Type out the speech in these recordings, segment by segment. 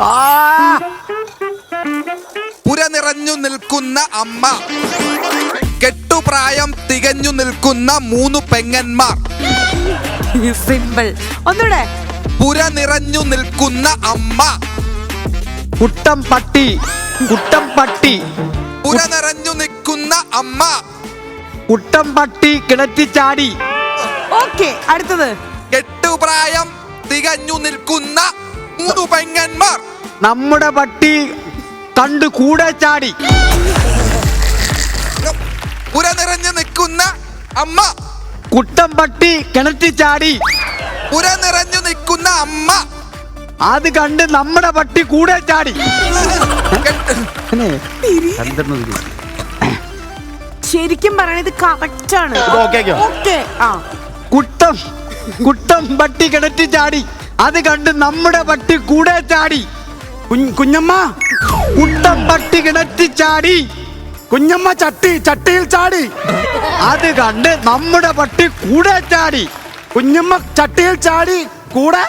ആ! പുര നിറഞ്ഞു നിൽക്കുന്ന അമ്മ. കെട്ടുപ്രായം തികഞ്ഞു നിൽക്കുന്ന മൂന്ന് പെങ്ങന്മാർ. സിമ്പിൾ ഒന്നൂടെ പുര നിറഞ്ഞു നിൽക്കുന്ന അമ്മ. കുട്ടം പട്ടി കുട്ടം പട്ടി പുര നിറഞ്ഞു നിൽക്കുന്ന അമ്മ. കുട്ടം പട്ടി കിണറ്റി ചാടി. ഓക്കെ അടുത്തത്. കെട്ടുപ്രായം തികഞ്ഞു നിൽക്കുന്ന മൂന്ന് പെങ്ങന്മാർ. നമ്മുടെ പട്ടി കണ്ടു കൂടെ ചാടി. പുര നിറഞ്ഞു നിൽക്കുന്ന അമ്മ. കുട്ടം പട്ടി കിണറ്റി ചാടി. പുര നിറഞ്ഞു നിൽക്കുന്ന അമ്മ. അത് കണ്ട് നമ്മുടെ പട്ടി കൂടെ ചാടി. ശരിക്കും പറയണത് കറക്റ്റ് ആണ്. കുട്ടം കുട്ടം പട്ടി കിണറ്റി ചാടി. അത് കണ്ട് നമ്മുടെ പട്ടി കൂടെ ചാടി. കുഞ്ഞമ്മ കുട്ടം പട്ടി കിണറ്റി ചാടി. കുഞ്ഞമ്മ ചട്ടി ചട്ടിയിൽ ചാടി. അത് കണ്ട് നമ്മുടെ പട്ടി കൂടെ ചാടി. കുഞ്ഞമ്മ ചട്ടിയിൽ ചാടി കൂടെ.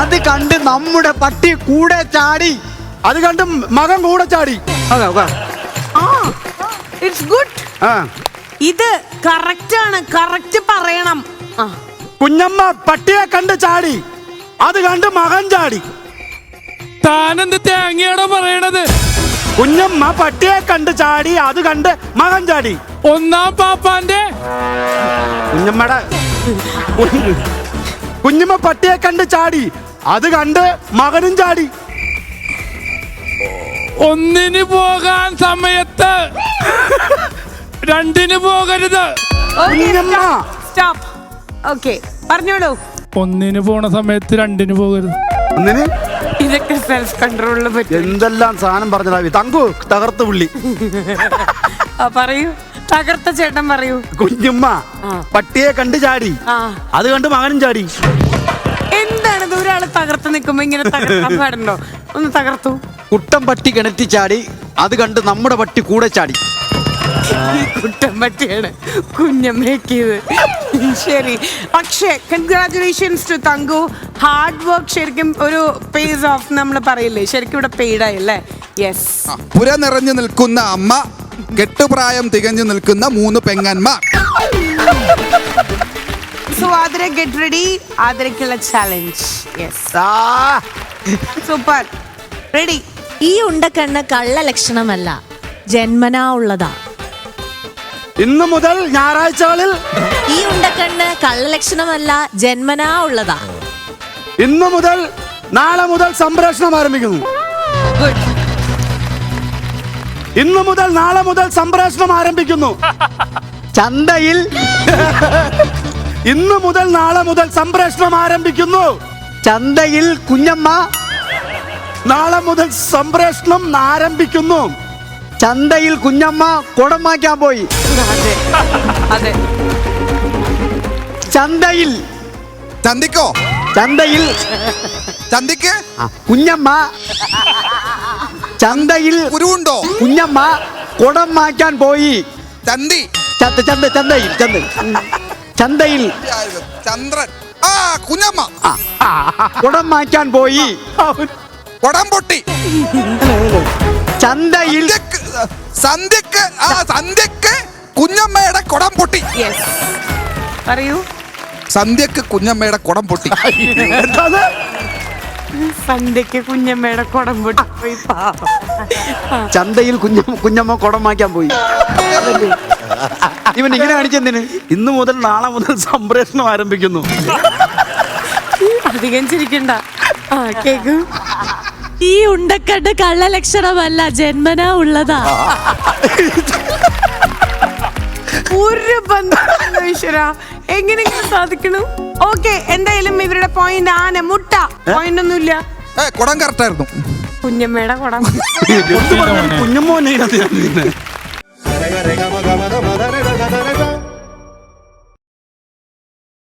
അത് കണ്ട് നമ്മുടെ പട്ടി കൂടെ ചാടി. അത് കണ്ട് മകൻ കൂടെ ചാടി. ഇറ്റ്സ് ഗുഡ് ഇത് കറക്റ്റ് ആണ്. കറക്റ്റ് പറയണം. കുഞ്ഞമ്മ പട്ടിയെ കണ്ട് ചാടി. അത് കണ്ട് മകൻ ചാടി. താനെന്ത് തേങ്ങയാണോ പറയണത്? കുഞ്ഞമ്മ പട്ടിയെ കണ്ട് ചാടി അത് കണ്ട് മകൻ ചാടി. ഒന്നാം പാപ്പാന്റെ? കുഞ്ഞമ്മയുടെ കുഞ്ഞമ്മ പട്ടിയെ കണ്ട് ചാടി അത് കണ്ട് മകനും ചാടി. ഒന്നിന് പോകാൻ സമയത്ത് രണ്ടിന് പോകരുത്. കുഞ്ഞമ്മ. സ്റ്റോപ്പ് ഓക്കെ പറഞ്ഞോളൂ. ഒന്നിന് പോണ സമയത്ത് രണ്ടിന് പോകരുത്. ഒന്നിന്? ഇതൊക്കെ സെൽഫ് കൺട്രോളിൽ പറ്റും. എന്തെല്ലാം സാധനം പറഞ്ഞതാ തങ്കു തകർത്ത് പുള്ളി. ആ, പറയൂ. തകർത്ത ചേട്ടൻ പറയൂ. കുഞ്ഞുമ്മ പട്ടിയെ കണ്ട് ചാടി. ആ. അത് കണ്ട് മകനും ചാടി. എന്താണ് ഒരാൾ തകർത്ത് നിൽക്കുമ്പോ ഇങ്ങനെ തകർക്കാൻ പാടുണ്ടോ? ഒന്ന് തകർത്തു. കുട്ടം പട്ടി കിണറ്റി ചാടി അത് കണ്ട് നമ്മുടെ പട്ടി കൂടെ ചാടി. കുട്ടം പറ്റിയാണ് കുഞ്ഞമ്മേക്കിയത് ശരി. പക്ഷേ congratulations to Thanku. Hard work ശരിക്കും ഒരു പേസ് ഓഫ് നമ്മൾ പറയില്ലേ? ശരിക്കും ഇവിടെ പെയ്ഡായി അല്ലേ യെസ് പുര നിറഞ്ഞു നിൽക്കുന്ന അമ്മ കെട്ടുപ്രായം തികഞ്ഞു നിൽക്കുന്ന മൂന്ന് പെങ്ങന്മാർ. സോ ആദര ഗെറ്റ് റെഡി ആദരക്കുള്ള ചാലഞ്ച് യെസ് സൂപ്പർ റെഡി ഈ ഉണ്ടക്കണ്ണ കള്ള ലക്ഷണമല്ല ജന്മനാ ഉള്ളതാ. ഇന്നു മുതൽ ഞായറാഴ്ചകളിൽ ഈ ഉണ്ടക്കണ്ണ് കള്ളലക്ഷണമല്ല ജന്മനാ ഉള്ളതാ. ഇന്നു മുതൽ നാളെ മുതൽ സംപ്രേഷണം ആരംഭിക്കുന്നു. ഇന്ന് മുതൽ നാളെ മുതൽ സംപ്രേഷണം ആരംഭിക്കുന്നു. ചന്തയിൽ ഇന്നു മുതൽ നാളെ മുതൽ സംപ്രേഷണം ആരംഭിക്കുന്നു. ചന്തയിൽ കുഞ്ഞമ്മ നാളെ മുതൽ സംപ്രേഷണം ആരംഭിക്കുന്നു. ചന്തയിൽ കുഞ്ഞമ്മ കുടം മാറ്റാൻ പോയി. അതെ. അതെ. ചന്തയിൽ. ചന്തിക്കോ? ചന്തയിൽ. ചന്തിക്ക്? കുഞ്ഞമ്മ. ചന്തയിൽ കുരുവുണ്ടോ? കുഞ്ഞമ്മ കുടം മാറ്റാൻ പോയി. ചന്തി. ചന്ത ചന്ത ചന്തയിൽ ചന്ത. ചന്തയിൽ. ചന്ദ്രൻ. ആ കുഞ്ഞമ്മ. കുടം മാറ്റാൻ പോയി. കുടം പൊട്ടി. ചന്തയിൽ. സന്ധ്യക്ക് ആ സന്ധ്യക്ക് കുഞ്ഞമ്മയുടെ കുടം പൊട്ടി. പറയൂ. സന്ധ്യക്ക് കുഞ്ഞമ്മയുടെ കുടം പൊട്ടി. എന്താണ് സന്ധ്യക്ക് കുഞ്ഞമ്മയുടെ കുടം പൊട്ടി. പോയി പാവം. ചന്തയിൽ കുഞ്ഞമ്മ കുഞ്ഞമ്മ കുടം വാങ്ങിക്കാൻ പോയി. ഇവൻ ഇങ്ങനെ കാണിച്ചെന്തിന്? ഇന്ന് മുതൽ നാളെ മുതൽ സംപ്രേഷണം ആരംഭിക്കുന്നു. അധികം ചിരിക്കണ്ട. ആ കേക്ക്. ഈ ഉണ്ടക്കണ്ട് കള്ളലക്ഷണമല്ല ജന്മനാ ഉള്ളതാ. ഒരു ബന്ധം ഈശ്വര. എങ്ങനെയെങ്കിലും സാധിക്കണം. ഓക്കെ എന്തായാലും ഇവരുടെ പോയിന്റ് ആന മുട്ട. പോയിന്റ് ഒന്നുമില്ല. ഏ കൊടം കറക്റ്റായിരുന്നു കുഞ്ഞമ്മയുടെ കുടം. കുഞ്ഞുമോനെ